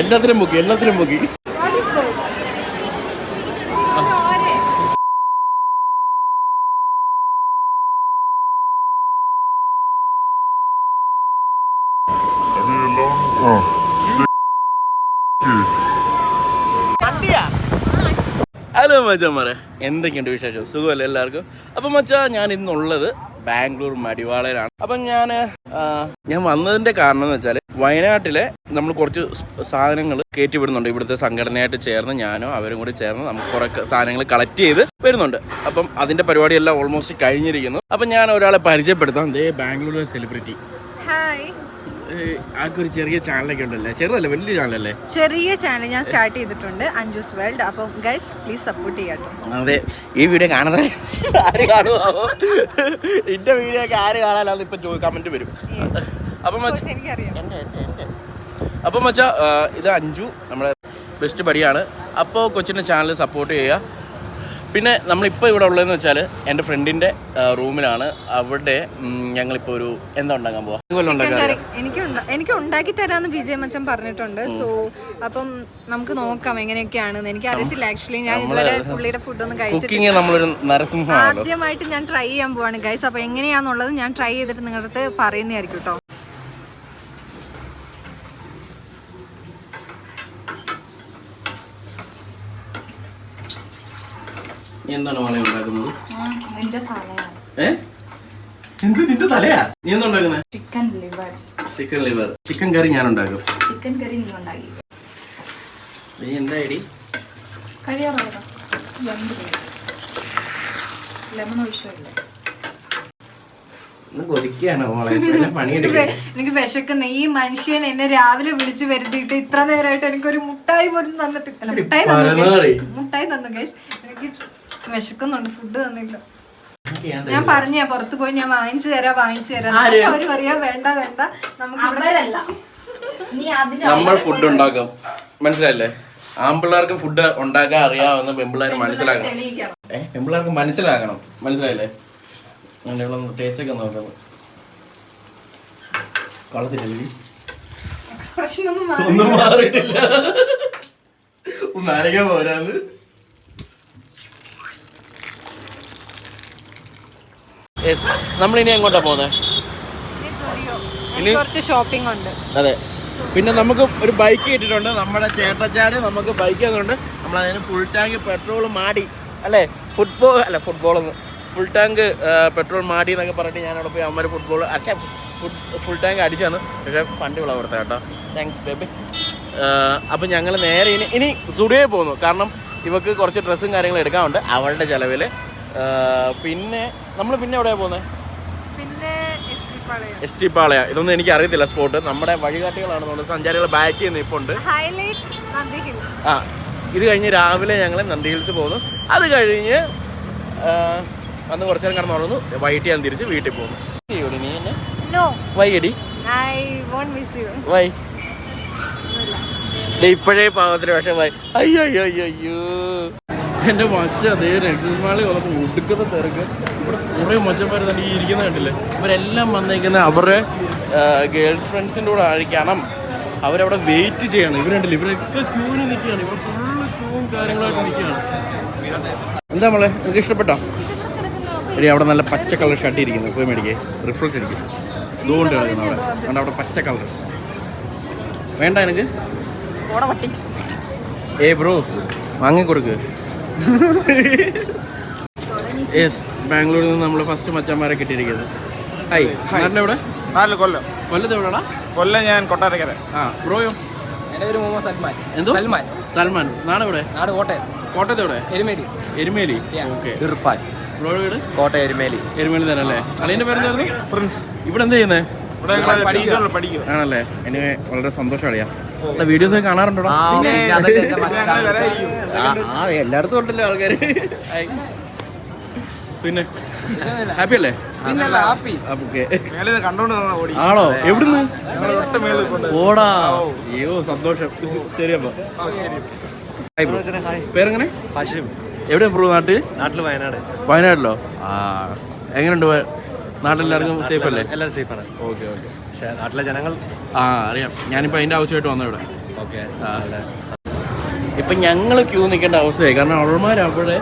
എല്ലാത്തിനും മുക്കി എല്ലാത്തിനും മുക്കി? ഹലോ മച്ചന്മാരെ എന്തൊക്കെയുണ്ട് വിശേഷം? സുഖമല്ലേ എല്ലാവർക്കും? അപ്പം മച്ചാ ഞാൻ ഇന്നുള്ളത് ബാംഗ്ലൂർ മടിവാളയിലാണ്. അപ്പം ഞാൻ ഞാൻ വന്നതിന്റെ കാരണം എന്ന് വെച്ചാൽ വയനാട്ടിലെ നമ്മൾ കുറച്ച് സാധനങ്ങൾ കയറ്റി വിടുന്നുണ്ട് ഇവിടുത്തെ സംഘടനയായിട്ട് ചേർന്ന് ഞാനോ അവരും കൂടി ചേർന്ന് നമുക്ക് കുറേ സാധനങ്ങൾ കളക്ട് ചെയ്ത് വരുന്നുണ്ട്. അപ്പം അതിന്റെ പരിപാടിയെല്ലാം ഓൾമോസ്റ്റ് കഴിഞ്ഞിരിക്കുന്നു. അപ്പം ഞാൻ ഒരാളെ പരിചയപ്പെടുത്താം. ദേ ബാംഗ്ലൂർ സെലിബ്രിറ്റി Hi. ആൾക്ക് ഒരു ചെറിയ ചാനലൊക്കെ ഉണ്ടല്ലേ? ചെറുതല്ലേ? വലിയ ചാനലല്ലേ ചെറിയ ചാനൽ ഞാൻ സ്റ്റാർട്ട് ചെയ്തിട്ടുണ്ട്. അഞ്ജൂസ് വേൾഡ്. അപ്പം ഗൈസ് പ്ലീസ് സപ്പോർട്ട് ചെയ്യാട്ടോ. അതെ ഈ വീഡിയോ കാണാതെ ആര് കാണുമോ എന്റെ വീഡിയോ ഒക്കെ ആര് കാണാനാണ് ഇപ്പൊ കമന്റ് വരും. അപ്പം മച്ച അപ്പം ഇത് അഞ്ചു നമ്മുടെ ബെസ്റ്റ് പടിയാണ് അപ്പോൾ കൊച്ചിന്റെ ചാനൽ സപ്പോർട്ട് ചെയ്യുക. പിന്നെ നമ്മളിപ്പോൾ ഇവിടെ ഉള്ളതെന്ന് വെച്ചാൽ എന്റെ ഫ്രണ്ടിന്റെ റൂമിലാണ് അവിടെ ഞങ്ങളിപ്പോൾ ഒരു എന്താ ഉണ്ടാക്കാൻ പോവാ. എനിക്ക് ഉണ്ട- എനിക്ക് ഉണ്ടാക്കി തരാമെന്ന് വിജയ് മച്ചൻ പറഞ്ഞിട്ടുണ്ട്. സോ അപ്പം നമുക്ക് നോക്കാം എങ്ങനെയൊക്കെയാണെന്ന് എനിക്ക് അറിയത്തില്ല ആക്ച്വലി ഞാൻ ഇതുവരെ പുള്ളിയുടെ ഫുഡൊന്നും കഴിച്ചിട്ടില്ല. നമ്മളൊരു ആദ്യമായിട്ട് ഞാൻ ട്രൈ ചെയ്യാൻ പോവാണ് ഗൈസ് അപ്പോൾ എങ്ങനെയാണെന്നുള്ളത് ഞാൻ ട്രൈ ചെയ്തിട്ട് നിങ്ങളുടെ അടുത്ത് പറയുന്നതായിരിക്കും കേട്ടോ എന്താണ് മോളെ ഉണ്ടാക്കുന്നത്? ഏ? എന്ത് നിന്റെ തലയാ? നീ എന്താ ഉണ്ടാക്കുന്നത് chicken liver chicken liver chicken curry ഞാൻ ഉണ്ടാക്കും. ചിക്കൻ കറി നീ ഉണ്ടാക്കി. നീ എന്താ ഐഡി ലെമൺ ഒഴിച്ചില്ലേ എനിക്ക് വിശക്കുന്ന. ഈ മനുഷ്യൻ എന്നെ രാവിലെ വിളിച്ചു വരുത്തിയിട്ട് ഇത്ര നേരമായിട്ട് എനിക്കൊരു മുട്ടായി പോലും തന്നിട്ടില്ല മുട്ടായി തന്നു. മുട്ടായി തന്നു ഗൈസ് എനിക്ക് വിശക്കുന്നുണ്ട് ഫുഡ് തന്നില്ല. ഞാൻ പറഞ്ഞ പുറത്ത് പോയി ഞാൻ വാങ്ങിച്ചു തരാം വാങ്ങിച്ചു തരാം? അവർ പറയാ വേണ്ട വേണ്ട. നമുക്ക് അവരല്ല. നീ അതിന് നമ്മൾ ഫുഡ് ഉണ്ടാക്കും. മനസ്സിലായില്ലേ? ആമ്പിള്ളേർക്ക് ഫുഡ് ഉണ്ടാക്കാൻ അറിയാവുന്ന പെമ്പിള്ളേർ മനസ്സിലാക്കണം. ഏഹ് പെമ്പിള്ളേർക്ക് മനസ്സിലാക്കണം. മനസ്സിലായില്ലേ? ഞാൻ ഇവിടെ ടേസ്റ്റ് ഒക്കെ നോക്കാം. കളത്തില്ല എക്സ്പ്രഷൻ ഒന്നും മാറി ഒന്നും മാറിയിട്ടില്ല. ഒന്ന് പോരാന്ന്? നമ്മളിനി എങ്ങോട്ടാ പോകുന്നത് ഇനി. കുറച്ച് ഷോപ്പിംഗ് ഉണ്ട്. അതെ. പിന്നെ നമുക്ക് ഒരു ബൈക്ക് കിട്ടിയിട്ടുണ്ട്. നമ്മുടെ ചേട്ടച്ചാട് നമുക്ക് ബൈക്ക് തന്നിട്ടുണ്ട്. നമ്മൾ അതിന് ഫുൾ ടാങ്ക് പെട്രോൾ മാടി. അല്ലേ? ഫുട്ബോൾ അല്ല ഫുട്ബോൾ ഒന്ന്. ഫുൾ ടാങ്ക് പെട്രോൾ മാടി എന്നൊക്കെ പറഞ്ഞിട്ട് ഞാൻ അവിടെ പോയി അമ്മ ഫുട്ബോൾ അച്ഛൻ ഫുൾ ടാങ്ക് അടിച്ചു തന്നു. പക്ഷേ ഫണ്ട് വിള കൊടുത്ത കേട്ടോ. താങ്ക്സ് ബേബി അപ്പം ഞങ്ങൾ നേരെ ഇനി ഇനി സ്റ്റുഡിയോയിൽ പോകുന്നു കാരണം ഇവക്ക് കുറച്ച് ഡ്രസ്സും കാര്യങ്ങളും എടുക്കാറുണ്ട് അവളുടെ ചിലവിൽ പിന്നെ നമ്മൾ പിന്നെ എവിടെയാണ് പോകുന്നത് പിന്നെ. S T Palaya. ഇതൊന്നും എനിക്ക് അറിയത്തില്ല സ്പോട്ട് നമ്മുടെ വഴികാട്ടികളാണ് തോന്നുന്നത്. സഞ്ചാരികൾ ബാക്ക് ചെയ്യുന്ന ഇപ്പോൾ ഉണ്ട്. ആ ഇത് കഴിഞ്ഞ് രാവിലെ ഞങ്ങൾ നന്ദി ഹിൽസ് പോകുന്നു. അത് കഴിഞ്ഞ് അന്ന് കുറച്ചു നേരം കടന്നു പറഞ്ഞു വൈകിട്ട് ഞാൻ തിരിച്ച് വീട്ടിൽ പോകുന്നു. നീ എന്നെ? വൈകടി വൈ ഇപ്പോഴേ പാവത്തിന് പക്ഷേ വൈ. അയ്യോ അയ്യോ അയ്യോ. എന്റെ മച്ച അതേ രക്ഷിത് മാളി വന്നപ്പോൾ ഒടുക്കുന്ന തിരക്ക്. ഇവിടെ കുറേ മച്ചന്മാർ തന്നെ ഈ ഇരിക്കുന്ന കണ്ടില്ലേ? ഇവരെല്ലാം വന്നേക്കുന്ന അവരുടെ ഗേൾ ഫ്രണ്ട്സിന്റെ കൂടെ ആയിരിക്കണം അവരവിടെ വെയിറ്റ് ചെയ്യണം. ഇവരുണ്ടല്ലോ ഇവരൊക്കെ ക്യൂവിന് നിൽക്കുകയാണ്. ഇവിടെ ഫുള്ള് ക്യൂവും കാര്യങ്ങളായിട്ട് നിൽക്കുകയാണ്. എന്താ മോളെ? എനിക്ക് ഇഷ്ടപ്പെട്ടോ? ഇനി അവിടെ നല്ല പച്ച കളർ ഷർട്ട് ഇരിക്കുന്നു. പോയി മേടിക്കേ. റിഫ്ലക്റ്റ് അടിക്കും. ഇതുകൊണ്ട് കളിക്കുന്നു അവിടെ. അതുകൊണ്ട് അവിടെ പച്ച കളർ വേണ്ട എനിക്ക് ഏ ബ്രോ വാങ്ങിക്കൊടുക്ക്. യെസ് ബാംഗ്ലൂരിൽ നിന്ന് നമ്മൾ ഫസ്റ്റ് മച്ചന്മാരെ കിട്ടിയിരിക്കുന്നത്. ഹൈ നാട്ടിന്റെ എവിടെ? നാല് കൊല്ലം. കൊല്ലത്ത് എവിടെടാ? കൊല്ലം ഞാൻ കൊട്ടാരക്കര. ആ ബ്രോയോ എന്റെ പേര് മുഹമ്മദ് സൽമാൻ. എന്തോ? സൽമാൻ. സൽമാൻ. നാട് എവിടെ? നാട് കോട്ടയം. കോട്ടയത്ത് എവിടെ? എരുമേലി. എരുമേലി. ഓക്കെ ഇർഫാൻ. ബ്രോ വീട്? കോട്ടയം എരുമേലി. എരുമേലി തന്നെ അല്ലേ അളിയന്റെ പേരെന്തായിരുന്നു? പ്രിൻസ്. ഇവിടെ എന്താ ചെയ്യുന്നത് ആണല്ലേ? എനിക്ക് വളരെ സന്തോഷം അറിയാം വീഡിയോസ് ഒക്കെ കാണാറുണ്ടോ ആ എല്ലായിടത്തും ഉണ്ടല്ലോ ആൾക്കാര്. പിന്നെ ഹാപ്പി അല്ലേ പിന്നല്ല ഹാപ്പി. ഓക്കെ. മേലെ കണ്ടോണ്ട് ഓടി. ആണോ? എവിടുന്ന്? ഓടാ. അയ്യോ സന്തോഷം. ശരിയപ്പോ പേരെങ്ങനെ? എവിടെ എവിടെയാ ബ്രോ നാട്ടിൽ നാട്ടിൽ വയനാട്. വയനാട്ടിലോ? ആ എങ്ങനെയുണ്ട് നാട്ടിലെല്ലാവർക്കും സേഫ് അല്ലേ? എല്ലാവരും സേഫ് ആണ്. Okay okay. പക്ഷേ നാട്ടിലെ ജനങ്ങൾ ആ അറിയാം. ഞാനിപ്പോൾ അതിന്റെ ആവശ്യമായിട്ട് വന്നു ഇവിടെ. ഓക്കെ ഇപ്പം ഞങ്ങൾ ക്യൂ നിൽക്കേണ്ട അവസ്ഥയായി. കാരണം അവന്മാർ അവിടെ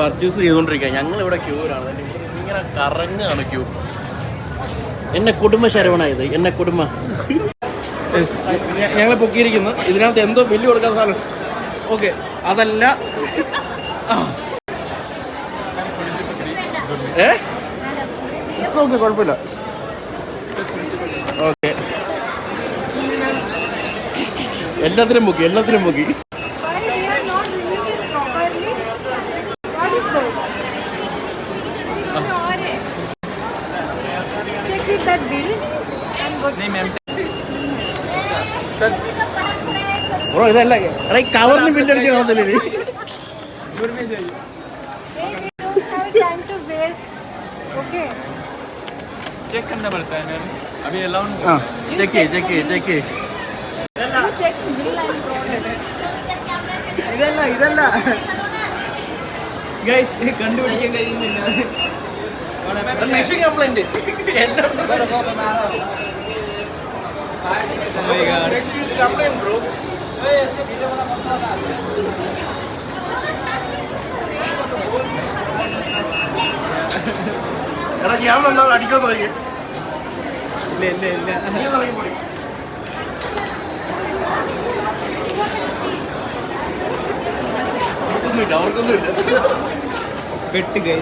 പർച്ചേസ് ചെയ്തുകൊണ്ടിരിക്കുക ഞങ്ങൾ ഇവിടെ ക്യൂവിലാണ് ഇങ്ങനെ കറങ്ങാണ് ക്യൂ എന്നെ കുടുംബ ശരവണായത് എന്നെ കുടുംബ. ഞങ്ങൾ പൊക്കിയിരിക്കുന്നു. ഇതിനകത്ത് എന്തോ ബില്ല് കൊടുക്കാൻ സാധനം. ഓക്കെ അതല്ല. ഏ? ഓക്കെ കുഴപ്പമില്ല. ഓക്കെ എല്ലാത്തിനും പൊക്കി എല്ലാത്തിനും പൊക്കി Why they are not doing it properly? What is this? Sorry. Check with that bill and go. Bro ഇതല്ല എടാ ഈ കവറിന് ബില്ലടിച്ച് കാണത്തില്ലേ നീ Hey, we don't have time to waste. Okay. Check करना पड़ता है मैम अभी अलाउड ആ check check check You check bill and product. ഇതല്ല ഇതല്ല ഗൈസ് കണ്ടുപിടിക്കാൻ കഴിയുന്നില്ല മെഷീൻ കംപ്ലൈന്റ് ബ്രോ എടാ ഞാൻ വന്നാ അടിക്കാൻ തുടങ്ങി ഇല്ല ഇല്ല ഇല്ല. അവർക്കൊന്നുമില്ല അവർക്കൊന്നുമില്ല. പെട്ട് കൈ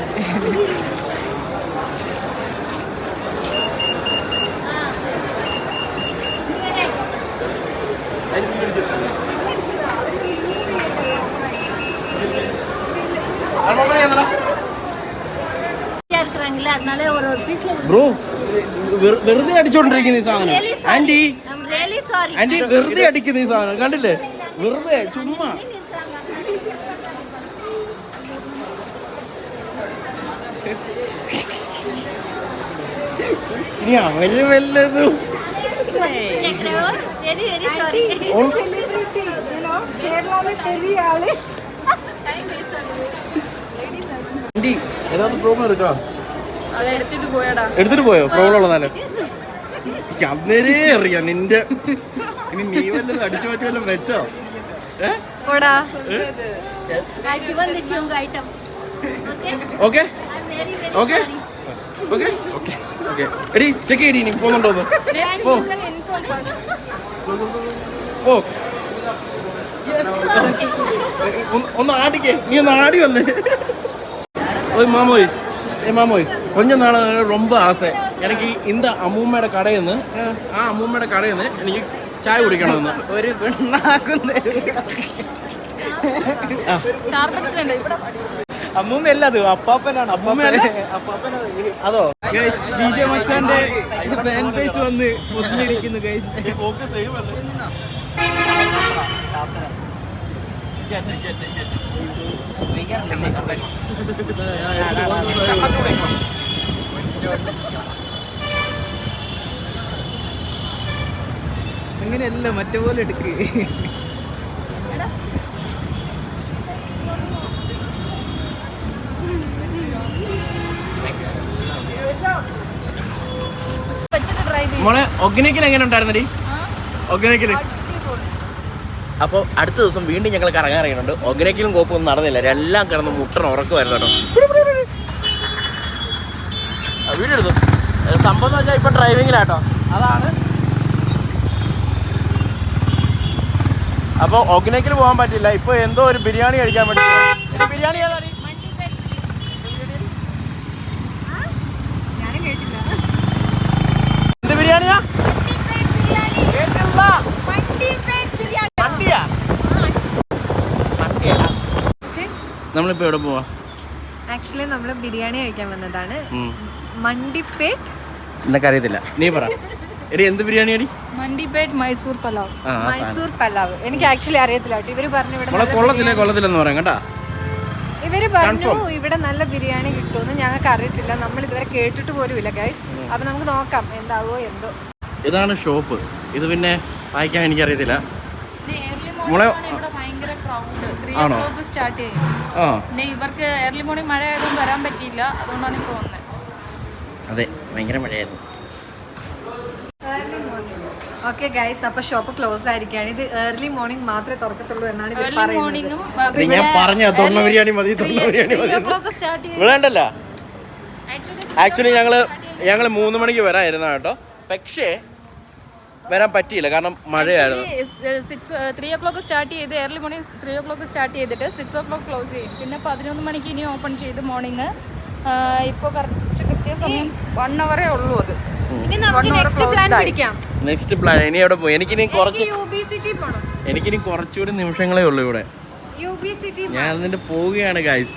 ബ്രോ വെറുതെ അടിച്ചോണ്ടിരിക്കുന്ന ഈ സാധനം anti I'm really sorry. Anti വെറുതെ അടിക്കുന്ന ഈ സാധനം കണ്ടില്ലേ വെറുതെ ചുമ്മാ ഇനി അവര് വല്ലതും கேக்குறேன். very very എടുത്തിട്ട് പോയോ? പ്രോബ്ലം ഉള്ളതാലേ എനിക്ക് അന്നേരേ അറിയാം നിന്റെ ഇനി നീ വല്ല അടിച്ചു മാറ്റി വല്ലതും വെച്ചോ? Okay? Okay? Okay? Okay? Okay. എടി ചെക്ക് ചെയ്യടി നീ പോകുന്നുണ്ടോ ഓ ഒന്ന് ആടിക്കേ. നീ ഒന്ന് ആടി വന്നേ. ഓയ് മാമോയ്. ഏ മാമോയ് கொஞ்ச നാളെ ரொம்ப ആസை എനിക്ക് இந்த അമ്മൂമ്മയുടെ കടയിൽ നിന്ന് ആ അമ്മൂമ്മയുടെ കടയിൽ നിന്ന് എനിക്ക് ചായ കുടിക്കണമെന്ന് ഒരു പെണ്ണാക്കുന്ന ആ സ്റ്റാർബക്സ് വേണ്ട ഇവിടെ അമ്മൂമ്മ അല്ല അത് അപ്പാപ്പനാണ് അമ്മൂമ്മയല്ല? അപ്പാപ്പനാണ് അതോ ഗൈസ് ബിജെ മച്ചാന്റെ ഫാൻ ബേസ് വന്ന് ഒന്നിരിക്കുന്നു ഗൈസ് ഓക്കെ സെയിം അല്ലേ അങ്ങനെയല്ല മറ്റേ പോലെ എടുക്ക് മോളെ ഒഗ്നക്കിൽ എങ്ങനെ ഉണ്ടായിരുന്നടി? ഒഗ്നക്കിൽ അപ്പോൾ അടുത്ത ദിവസം വീണ്ടും ഞങ്ങൾ കറങ്ങാൻ ഇറങ്ങിയിട്ടുണ്ട്. ഒഗ്നക്കിലും കോപ്പൊന്നും നടന്നില്ല. എല്ലാം കിടന്ന് മുട്ടണം ഉറക്കുമായിരുന്നു കേട്ടോ. വീഡിയോ എടുത്തു. സംഭവം എന്ന് വെച്ചാൽ ഇപ്പം ഡ്രൈവിങ്ങിലാട്ടോ അതാണ്. അപ്പോൾ ഒഗ്നേക്കിൽ പോകാൻ പറ്റില്ല. ഇപ്പോൾ എന്തോ ഒരു ബിരിയാണി കഴിക്കാൻ വേണ്ടി. എടി, ബിരിയാണി ഏതാടി? നമ്മളിപ്പോൾ എവിടെ പോവാ? ആക്ച്വലി നമ്മൾ ബിരിയാണി കഴിക്കാൻ വന്നതാണ്. മണ്ടിപ്പേട്ട്. എന്നൊക്കെ അറിയത്തില്ല നീ പറ. എടി എന്ത് ബിരിയാണി അടി മണ്ടിപ്പേട്ട് മൈസൂർ പലാവ്. മൈസൂർ പലാവ്. എനിക്ക് ആക്ച്വലി അറിയത്തില്ല കേട്ടോ. ഇവർ പറഞ്ഞു ഇവിടെ കൊള്ളത്തില്ല കൊള്ളത്തില്ലെന്ന് പറയാം കേട്ടാ. ഇവർ പറഞ്ഞു ഇവിടെ നല്ല ബിരിയാണി കിട്ടുമെന്ന് ഞങ്ങൾക്ക് അറിയത്തില്ല. നമ്മൾ ഇതുവരെ കേട്ടിട്ട് പോലും ഇല്ല ഗൈസ് അപ്പൊ നമുക്ക് നോക്കാം എന്താവോ എന്തോ. ഇതാണ് ഷോപ്പ്. ഇത് പിന്നെ വായിക്കാൻ എനിക്കറിയത്തില്ല. മോളെ ആണോ? സ്റ്റാർട്ട് ചെയ്യും. ആ. പിന്നെ ഇവർക്ക് ഏർലി മോർണിംഗ് മഴ ആയതുകൊണ്ട് വരാൻ പറ്റിയില്ല. അതുകൊണ്ടാണ് ഇപ്പോൾ വന്നത് അതെ ഭയങ്കര മഴയായിരുന്നു. ഓക്കെ ഗൈസ് അപ്പൊ ഷോപ്പ് ക്ലോസ് ആയിരിക്കാണ് ഇത് ഏർലി മോർണിംഗ് മാത്രമേ തുറക്കത്തുള്ളൂ എന്നാണ് മോർണിംഗും ഞാൻ പറഞ്ഞ തൊണ്ണ ബിരിയാണി മതി തൊണ്ണ ബിരിയാണി മതി. ആക്ച്വലി ആക്ച്വലി ഞങ്ങൾ ഞങ്ങൾ മൂന്ന് മണിക്ക് വരായിരുന്നു കേട്ടോ. പക്ഷേ വരാൻ പറ്റിയില്ല. കാരണം മഴയായിരുന്നു. Six three o'clock start ചെയ്ത് early morning three o'clock start ചെയ്തിട്ട് സിക്സ് ഓ ക്ലോക്ക് ക്ലോസ് ചെയ്യും. പിന്നെ പതിനൊന്ന് മണിക്ക് ഇനി ഓപ്പൺ ചെയ്ത് മോർണിംഗ് ഇപ്പോൾ കറക്റ്റ് കൃത്യസമയം വൺ അവറേ ഉള്ളൂ അത്. ഇനി നമുക്ക് നെക്സ്റ്റ് പ്ലാൻ closed ആയി. പിടിക്കാം. നെക്സ്റ്റ് പ്ലാൻ ഇനി എവിടെ പോയി? എനിക്കിനി കുറച്ച് എനിക്ക് ഇനി സിറ്റി പോണം. എനിക്കിനി കുറച്ചുകൂടി നിമിഷങ്ങളേ ഉള്ളൂ ഇവിടെ. ഞാൻ അതിന്റെ പോവുകയാണ് ഗായ്സ്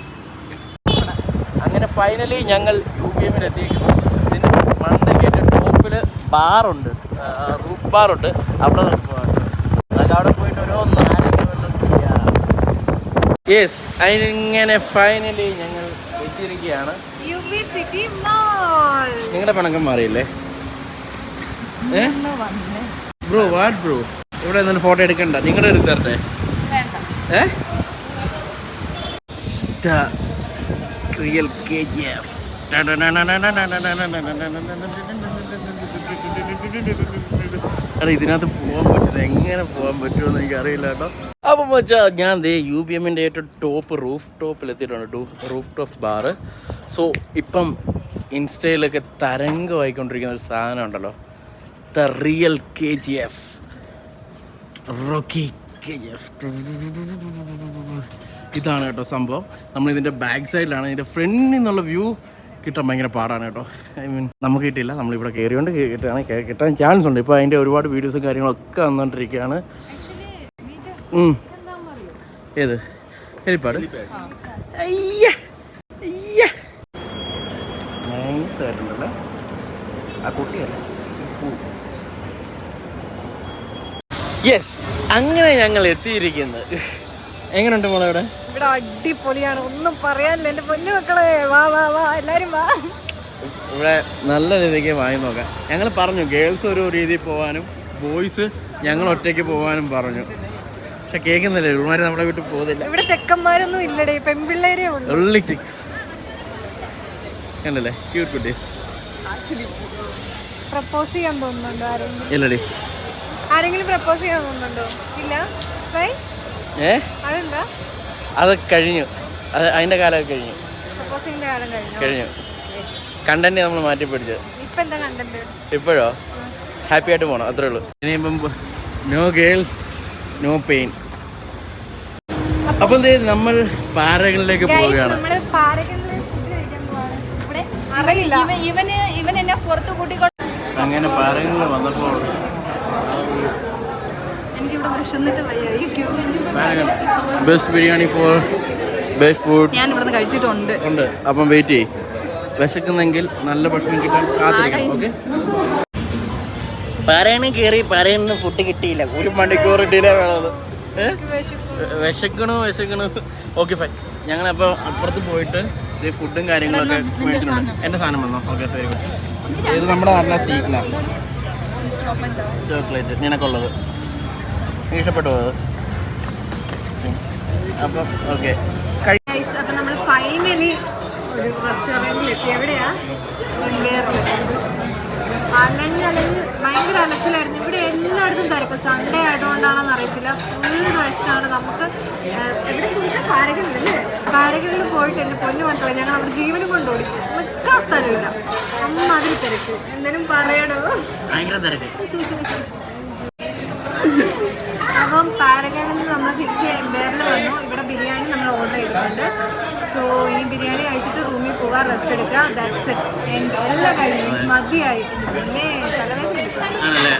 അങ്ങനെ ഫൈനലി ഞങ്ങൾ യു പി എമ്മിൽ എത്തിയിരിക്കുന്നു. ഇതിന്റെ മണ്ടയ്ക്ക് ടോപ്പിൽ ബാറുണ്ട് ബാറുണ്ട് അവിടെ അവിടെ പോയിട്ട് ഒരു നാരങ്ങ വെള്ളം യെസ് അതിനിങ്ങനെ ഫൈനലി ഞങ്ങൾ എത്തിയിരിക്കുകയാണ് നിങ്ങളുടെ പണക്കം മാറിയില്ലേ ബ്രോ വാട്ട് ബ്രോ ഇവിടെ നിന്ന് ഫോട്ടോ എടുക്കണ്ട നിങ്ങളുടെ എടുത്ത് തരട്ടെ ഏ റിയൽ കെ ജി എഫ് എടാ ഇതിനകത്ത് പോകാൻ പറ്റില്ല എങ്ങനെ പോകാൻ പറ്റുമെന്ന് എനിക്ക് അറിയില്ല കേട്ടോ. അപ്പം വെച്ചാൽ ഞാൻ ദേ യു ബി എമ്മിന്റെ ഏറ്റവും ടോപ്പ് റൂഫ് ടോപ്പിൽ എത്തിയിട്ടുണ്ട് to roof top bar so ഇപ്പം ഇൻസ്റ്റയിലൊക്കെ തരംഗമായിക്കൊണ്ടിരിക്കുന്ന ഒരു സാധനം ഉണ്ടല്ലോ. The real K G F Rocky K G F ഇതാണ് കേട്ടോ സംഭവം. നമ്മൾ ഇതിന്റെ ബാക്ക് സൈഡിലാണ് ഇതിന്റെ ഫ്രണ്ടിൽ നിന്നുള്ള വ്യൂ കിട്ടാൻ ഭയങ്കര പാടാണ് കേട്ടോ. ഐ മീൻ നമുക്ക് കിട്ടിയില്ല. നമ്മളിവിടെ കയറിയോണ്ട് കിട്ടുകയാണ് കിട്ടാൻ ചാൻസ് ഉണ്ട്. ഇപ്പോൾ അതിന്റെ ഒരുപാട് വീഡിയോസും കാര്യങ്ങളൊക്കെ വന്നുകൊണ്ടിരിക്കുകയാണ്. ഏത്? ഹെലിപ്പാട് നൈസ് ആയിട്ടുണ്ടല്ലേ? ആ കുട്ടിയല്ലേ? യെസ് അങ്ങനെ ഞങ്ങൾ എത്തിയിരിക്കുന്നത് എങ്ങനെയുണ്ട് മോളെ ഇവിടെ ഇവിടെ അടിപൊളിയാണ്. ഒന്നും പറയാനില്ല. എന്റെ പൊന്നു മക്കളെ വാ വാ വാ. എല്ലാരും വാ. ഇവിടെ നല്ല രീതിക്ക് വാങ്ങി നോക്കാം. ഞങ്ങൾ പറഞ്ഞു ഗേൾസ് ഒരു രീതിയിൽ പോകാനും ബോയ്സ് ഞങ്ങൾ ഒറ്റയ്ക്ക് പോകാനും പറഞ്ഞു. പക്ഷെ കേൾക്കുന്നില്ല? ഇവന്മാർ നമ്മളെ വീട്ടിൽ പോകുന്നില്ല. ഇവിടെ ചെക്കന്മാരൊന്നും ഇല്ലടേ. പെൺപിള്ളേരേ ഉള്ളൂ. ഉള്ളി ചിക്സ് കണ്ടല്ലേ? ക്യൂട്ട് കുട്ടീസ്. പ്രപ്പോസ് ചെയ്യാൻ തോന്നുന്നുണ്ടോ ആരെങ്കിലും? ഇല്ലടി. ആരെങ്കിലും പ്രപ്പോസ് ചെയ്യാൻ തോന്നുന്നുണ്ടോ? ഇല്ല? വൈ ഏ? അത് കഴിഞ്ഞു. അത് അതിന്റെ കാലമൊക്കെ കഴിഞ്ഞു. പ്രപ്പോസിങ്ങിന്റെ കാലം കഴിഞ്ഞോ. കഴിഞ്ഞു. കണ്ടന്റ് നമ്മൾ മാറ്റി പിടിച്ചത് ഇപ്പോഴോ? ഹാപ്പി ആയിട്ട് പോകണം അത്രേ ഉള്ളൂ. ഇനിയിപ്പം നോ ഗേൾസ് നോ പെയിൻ അപ്പം നമ്മൾ പാറകളിലേക്ക് പോവുകയാണ്. അങ്ങനെ പാറകളിൽ ഫുഡ് കഴിക്കാൻ പോവാണ് ഇവിടെ അറിയില്ല ഇവൻ ഇവന് ഇവൻ എന്നെ പുറത്ത് കൂട്ടിക്കൊണ്ട് അങ്ങനെ പാറകളിൽ വന്നപ്പോൾ എനിക്കിവിടെ വിശന്നിട്ട് വയ്യ. ഈ Q best biryani for best food ഞാൻ ഇവിടുന്ന് കഴിച്ചിട്ടുണ്ട്. ഉണ്ട്. അപ്പം വെയിറ്റ് ചെയ്യും. വിശക്കുന്നെങ്കിൽ നല്ല ഭക്ഷണം കിട്ടാൻ കാത്തിരിക്കണം ഓക്കെ പറയണ കയറി പറയണ ഫുഡ് കിട്ടിയില്ല. ഒരു മണിക്കൂർ ഡിലേ വേണത്. വിശക്കണോ വിശക്കണു. ഓക്കെ ഫൈൻ ഞങ്ങളപ്പോൾ അപ്പുറത്ത് പോയിട്ട് ഈ ഫുഡും കാര്യങ്ങളൊക്കെ മേടിച്ചിട്ടുണ്ട് എന്റെ സാധനം. വന്നോ? ഓക്കെ വെരി ഗുഡ് ഇത് നമ്മുടെ നല്ല സീക്കിലാണ് ചോക്ലേറ്റ്. നിനക്കുള്ളത്. ഇഷ്ടപ്പെട്ടു അത് അപ്പം ഓക്കെ കഴി നമ്മൾ ഫൈനലി ഒരു റെസ്റ്റോറന്റിൽ എത്തി. എവിടെയാ? അലഞ്ഞ് അലഞ്ഞ് ഭയങ്കര അലച്ചിലായിരുന്നു. ഇവിടെ എല്ലായിടത്തും തിരക്ക്. സൺഡേ ആയതുകൊണ്ടാണെന്ന് അറിയത്തില്ല. ഫുൾ റഷാണ് നമുക്ക് ഇവിടെ എവിടെ പോയിട്ട്? പാരകളിലല്ലേ പാരകളിൽ പോയിട്ട് എന്റെ പൊന്നു മക്കളെ ഞങ്ങൾ അവിടെ ജീവനും കൊണ്ട് ഓടി. നിൽക്കാൻ സ്ഥലമില്ല. അമ്മാതിരി തിരക്ക്. എന്തെങ്കിലും പറയണോ ഭയങ്കര തിരക്ക്. അപ്പം പാരഗണിൽ നിന്ന് നമ്മൾ തിരിച്ച് എംപയറിൽ വന്നു. ഇവിടെ ബിരിയാണി നമ്മൾ ഓർഡർ ചെയ്തിട്ടുണ്ട്. സോ ഇനി ബിരിയാണി കഴിച്ചിട്ട് റൂമിൽ പോകാൻ റെസ്റ്റ് എടുക്കുക. ദാറ്റ്സ് ഇറ്റ് എല്ലാ കഴിഞ്ഞു മതിയായി പിന്നെ തലവേദന ആണല്ലേ?